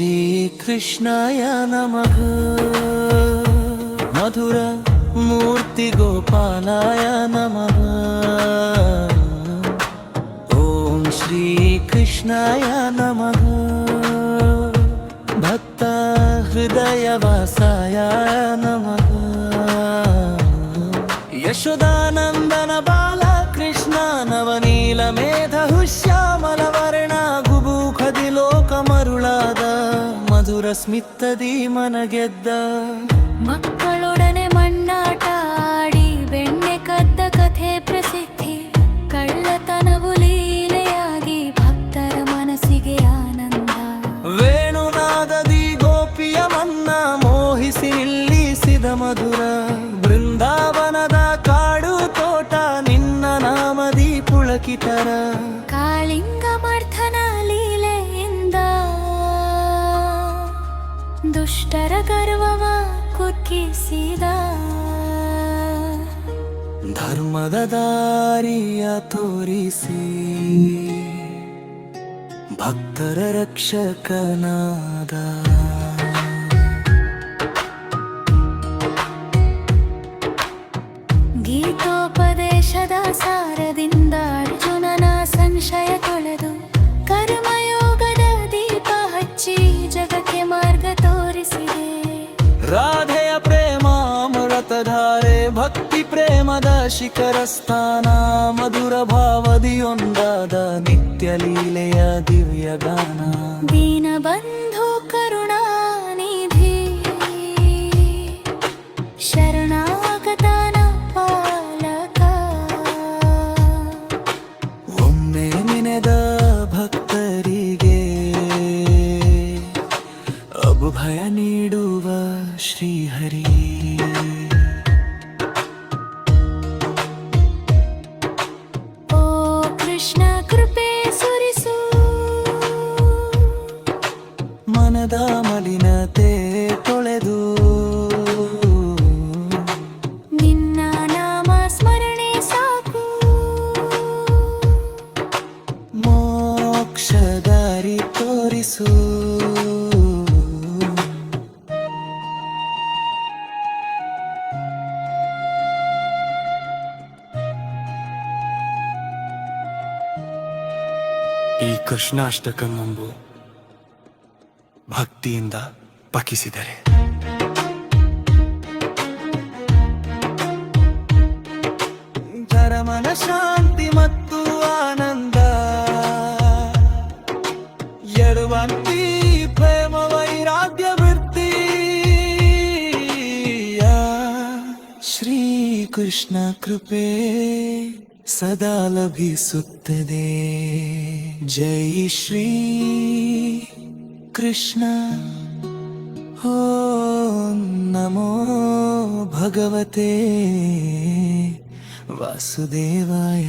कृष्णाय नमः मधुर मूर्तिगोपालाय नमः ॐ श्रीकृष्णाय नमः भक्त हृदयवासाय नमः यशोदानन्दन ಮಧುರ ಸ್ಮಿತ್ತದಿ ಮನಗೆದ್ದ. ಮಕ್ಕಳೊಡನೆ ಮಣ್ಣಾಟ ಆಡಿ ಬೆಣ್ಣೆ ಕದ್ದ ಕಥೆ ಪ್ರಸಿದ್ಧಿ ಕಳ್ಳತನವು ಲೀಲೆಯಾಗಿ ಭಕ್ತರ ಮನಸ್ಸಿಗೆ ಆನಂದ. ವೇಣುನಾದದಿ ಗೋಪಿಯ ಮನ್ನ ಮೋಹಿಸಿ ನಿಲ್ಲಿಸಿದ ಮಧುರ. ಬೃಂದಾವನದ ಕಾಡು ತೋಟ ನಿನ್ನ ನಾಮದಿ ಪುಳಕಿತರ. ಕಾಳಿಂಗ ದುಷ್ಟರ ಗರ್ವವ ಕುಕ್ಕಿಸಿದ ಧರ್ಮದ ದಾರಿಯ ತೋರಿಸಿ. ಭಕ್ತರ ರಕ್ಷಕನಾದ. ಗೀತೋಪದೇಶದ ಸಾರದಿಂದ ಭಕ್ತಿ ಪ್ರೇಮದ ಶಿಖರ ಸ್ಥಾನ ಮಧುರ ಭಾವದಿಯೊಂದಾದ ನಿತ್ಯ ಲೀಲೆಯ ದಿವ್ಯ ಗಾನ. ದೀನಬಂಧು ಕರುಣಾನಿಧಿ ಶರಣಾಗತನ ಪಾಲಕ. ಒಮ್ಮೆ ನೆನೆದ ಭಕ್ತರಿಗೆ ಅಭುಭಯ ನೀಡುವ ಶ್ರೀಹರಿ. ಕೃಷ್ಣ ಕೃಪೆ ಸುರಿಸು. ಮನದ ಮಲಿನತೆ ತೊಳೆದು. ನಿನ್ನ ನಾಮ ಸ್ಮರಣೆ ಸಾಕು. ಮೋಕ್ಷ ದಾರಿ ತೋರಿಸು. ಈ ಕೃಷ್ಣಾಷ್ಟಕಂಬು ಭಕ್ತಿಯಿಂದ ಪಕಿಸಿದರೆ ಪರಮನ ಶಾಂತಿ ಮತ್ತು ಆನಂದ. ಎಡುವಂತಿ ಪ್ರೇಮ ವೈರಾಗ್ಯ ವೃತ್ತಿ. ಶ್ರೀಕೃಷ್ಣ ಕೃಪೆ. ಸದಾ ಲಭಿಸುತ್ತದೆ ಜೈ ಶ್ರೀ ಕೃಷ್ಣ ಓ ನಮೋ ಭಗವತೆ ವಾಸುದೇವಾಯ